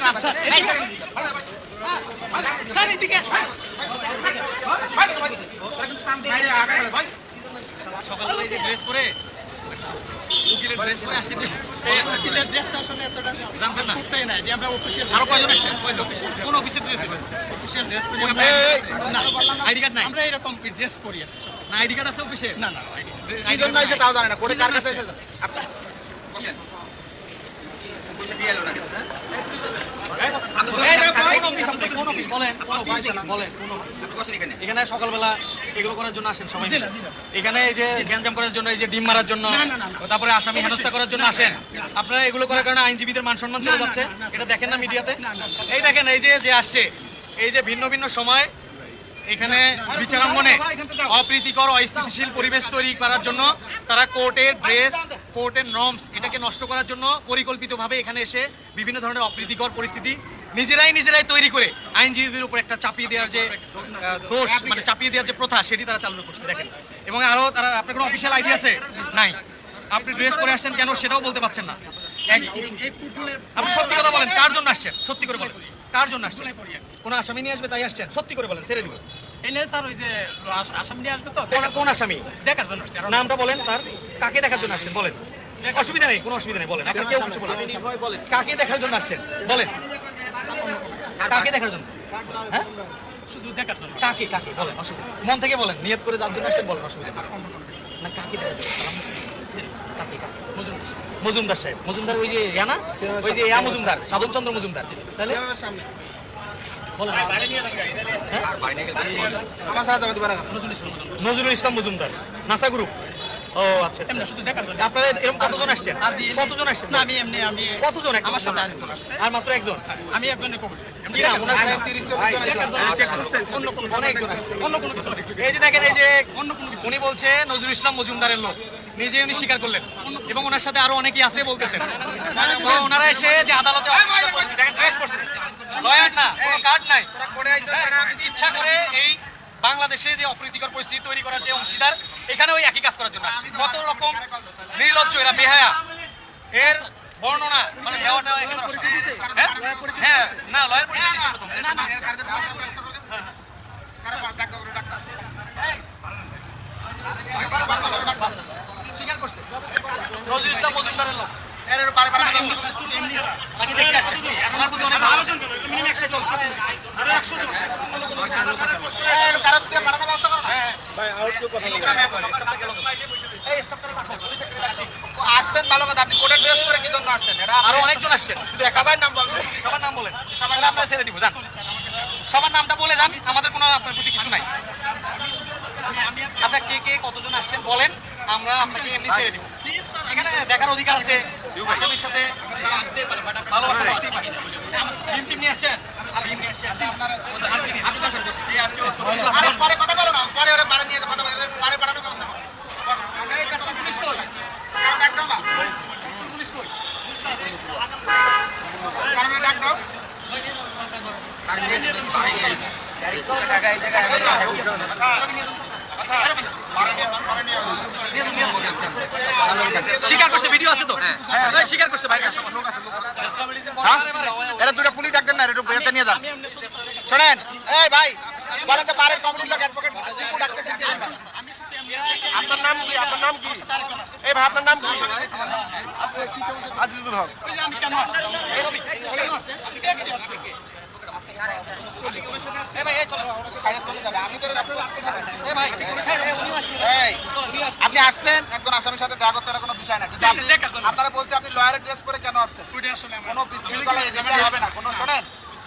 না কোন অফিসের ড্রেস ড্রেস না আইডি কার্ড নাই আমরা এরকম ড্রেস পরি না আইডি কার্ড আছে অফিসে না না ID কি আইছে তাও জানে না কোর্টে কার কাছে আইছে এখানে সকালবেলা এগুলো করার জন্য আসেন সবাই এখানে এই যে গ্যাঞ্জাম করার জন্য এই যে ডিম মারার জন্য তারপরে আসামি হেনস্থা করার জন্য আসেন আপনারা এগুলো করার কারণে আইনজীবীদের মান সম্মান চলে যাচ্ছে এটা দেখেন না মিডিয়াতে এই দেখেন এই যে যে আসছে এই যে ভিন্ন ভিন্ন সময় এখানে বিচারাঙ্গনে অপ্রীতিকর অস্থিতিশীল পরিবেশ তৈরি করার জন্য তারা কোর্টের ড্রেস কোর্টের নর্মস এটাকে নষ্ট করার জন্য পরিকল্পিতভাবে এখানে এসে বিভিন্ন ধরনের অপ্রীতিকর পরিস্থিতি নিজেরাই নিজেরাই তৈরি করে আইনজীবীদের উপর একটা চাপিয়ে দেওয়ার যে দোষ মানে চাপিয়ে দেওয়ার যে প্রথা সেটি তারা চালু করছে দেখেন। এবং আরও তারা আপনার কোনো অফিসিয়াল আইডি আছে? নাই। আপনি ড্রেস করে আসছেন কেন সেটাও বলতে পারছেন না। আপনি সত্যি কথা বলেন কার জন্য আসছেন? সত্যি করে বলেন। কার জন্য আসছেন? কোন আসামি নিয়ে আসবে তাই আসছেন? সত্যি করে বলেন ছেড়ে দিব। স্যার ওই যে আস- আসাম নিয়ে আসবে তো? কোন কোন আসামি? দেখার জন্য নামটা বলেন তার। কাকে দেখার জন্য আসছেন? বলেন। অসুবিধা নেই কোনো অসুবিধা নেই বলেন। আপনার কেউ কিছু বলেন। কাকে দেখার জন্য আসছেন? বলেন। কাকে দেখার জন্য? হ্যাঁ? শুধু দেখার জন্য। কাকে কাকে? বলেন অসুবিধা। মন থেকে বলেন নিয়ত করে যার জন্য আসছেন বলেন অসুবিধা। না কাকে দেখার জন্য? কাকে কাকে? মজুমদার সাহেব। মজুমদার ওই যে ইয়া না? ওই যে ইয়া মজুমদার সাধন চন্দ্র মজুমদার। তাহলে? না নজরুল ইসলাম মজুমদার। NASA group. ও আচ্ছা আচ্ছা। এমনি শুধু দেখার জন্য। আপনারা এরকম কতজন আসছেন? কতজন আসছেন? না আমি এমনি আমি কতজন আমার সাথে একজন আসছে। আর মাত্র একজন। আমি কবর না। এই যে দেখেন এই যে অন্য কোনো উনি বলছে নজরুল ইসলাম মজুমদারের লোক। নিজে উনি স্বীকার করলেন। এবং ওনার সাথে আরও অনেকেই আছে বলতেছেন। তো ওনারা এসে যে আদালতে পরছে লয়ার না কোনো কার্ড নাই। হ্যাঁ, ইচ্ছা করে এই বাংলাদেশে যে অপ্রীতিকর পরিস্থিতি তৈরি করার যে অংশীদার এখানে ওই একই কাজ করার জন্য আসছে কত রকম নির্লজ্জ এরা বেহায়া এর বর্ণনা মানে দেওয়াটা। হ্যাঁ হ্যাঁ এর কারণ দিয়ে পাঠানো ব্যবস্থা করো আসছেন ভালো কথা আপনি কোর্টের ড্রেস পরে কি জন্য আসছেন? এটা আরও অনেকজন আসছেন। শুধু সবাই নাম বলবেন। সবার নাম বলেন। সবার নাম আমরা ছেড়ে দিব জান সবার নামটা বলে যান আমাদের কোনো আপনার প্রতি কিছু নাই। আচ্ছা কে কে কতজন আসছেন বলেন আমরা আপনাকে এমনি ছেড়ে দিব। এখানে দেখার অধিকার আছে আসামির সাথে আসতে পারে বাট ভালোবাসা টিম টিম নিয়ে আসছেন টিম নিয়ে আসছেন। আপনি তো আসেন, কে আসছে? আরে পরে কথা বলো না পরে ওরে বারে নিয়ে কথা বলো এর বারে পাঠানোর ব্যবস্থা করো কারণ ডাক দাও না কারণে ডাক দাও স্বীকার করছে ভিডিও তো? স্বীকার করছে হ্যাঁ? পুলিশ ডাক না একটু বেরোতে নিয়ে যান। শোনেন ভাই, বলে যে বারের কমিটির লোক আপনার নাম কি? আপনার নাম কি? এই ভাই, আপনার নাম কি? আজিজুল হক। আপনি আসছেন একজন আসামির সাথে দেখা করতে কোনো বিষয় না। কিন্তু। আপনারা বলছে আপনি লয়ারের ড্রেস করে কেন আসছেন? কোনো বিশৃঙ্খলা হবে না। কোনো শোনেন?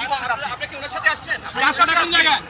আপনি কি ওনার সাথে আসছেন? কোন জায়গায়।